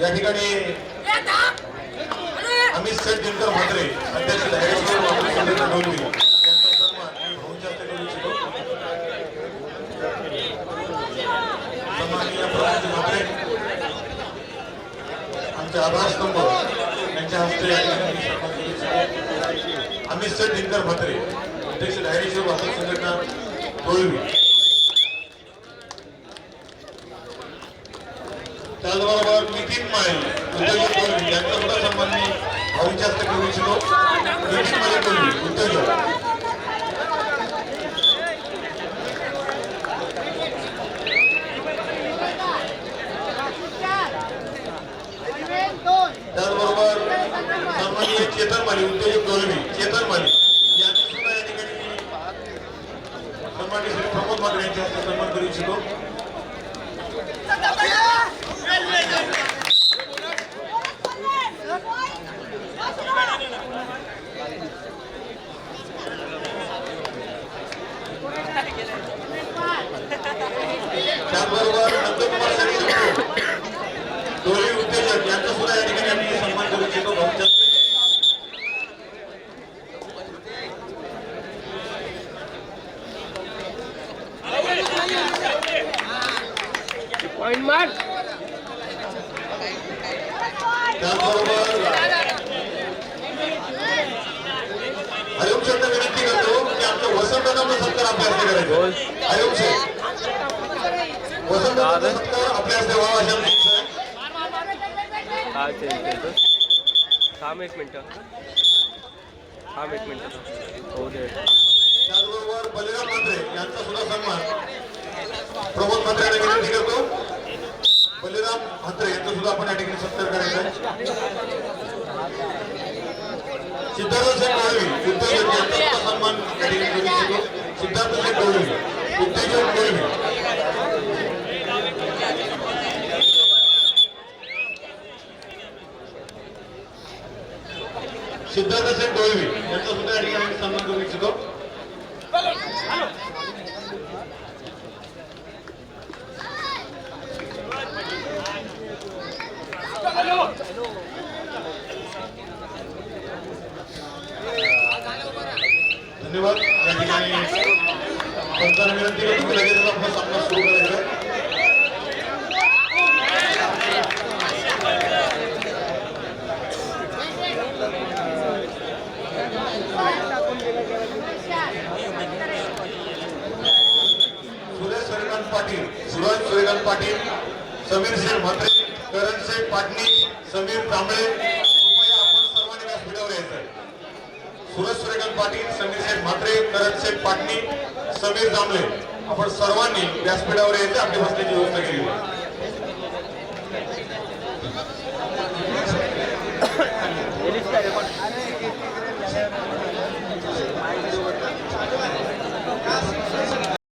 या ठिकाणी अमित सर दिनकर म्हात्रे. अध्यक्ष धायरेश्वर यांचा सन्मान मी भाऊंच्या हस्ते करू इच्छितो सन्माननीय म्हात्रे. आमचे आभार स्तंभ यांच्या हस्ते या ठिकाणी अमित सर दिनकर म्हात्रे अध्यक्ष धायरेश्वर वाहतूक संघटना डोंबिवली त्याचबरोबर नितीन माळे उद्योजक कोलवी यांचा सुद्धा सन्मान मी भाऊंच्या हस्ते करू इच्छितो नितीन माळे कोलवी उद्योजक त्याचबरोबर सन्माननीय चेतन माली उद्योजक कोलवी चेतन माली यांचा सुद्धा या ठिकाणी मी सन्माननीय श्री प्रमोद मात्रे यांच्या हस्ते सन्मान करू इच्छितो त्याचबरोबर नंदकुमार शिंदे दोन्ही उद्योजक यांचा सुद्धा या ठिकाणी आम्ही सन्मान करू इच्छितो. भाऊंच्या विनंती करतो की आमच्या वसंतदादांचा सत्कार हस्ते करायचा हरिओम शेठ आपल्या थांब एक मिनटं. थांब एक मिनटं हो दे त्याचबरोबर बलिराम म्हात्रे यांचा सुद्धा सन्मान प्रमोद म्हात्रे विनंती करतो बलिराम म्हात्रे यांचा सुद्धा आपण या ठिकाणी सत्कार करायचा आहे सिद्धार्थ शेठ कोळवी उद्योजक यांचा सुद्धा सन्मान या ठिकाणी करू इच्छितो सिद्धार्थ शेठ कोळवी उद्योजक कोळवी सिद्धार्थ शेठ कोळवी यांचा सुद्धा या ठिकाणी आम्ही सन्मान करू इच्छितो. धन्यवाद. या ठिकाणी पंचांना विनंती करतो की लगेच आपला सामना सुरू करायचा आहे. सुरेश सूर्यकांत पाटील सुरज सूर्यकांत पाटील समीर शेठ म्हात्रे करण शेख पाटणी समीर कांबळे कृपया आपण सर्वांनी व्यासपीठावर यायचं. सुरज सूर्यकांत पाटील समीर शेख म्हात्रे करण शेख पाटणी समीर जांभळे आपण सर्वांनी व्यासपीठावर यायचं आपली बसण्याची व्यवस्था केली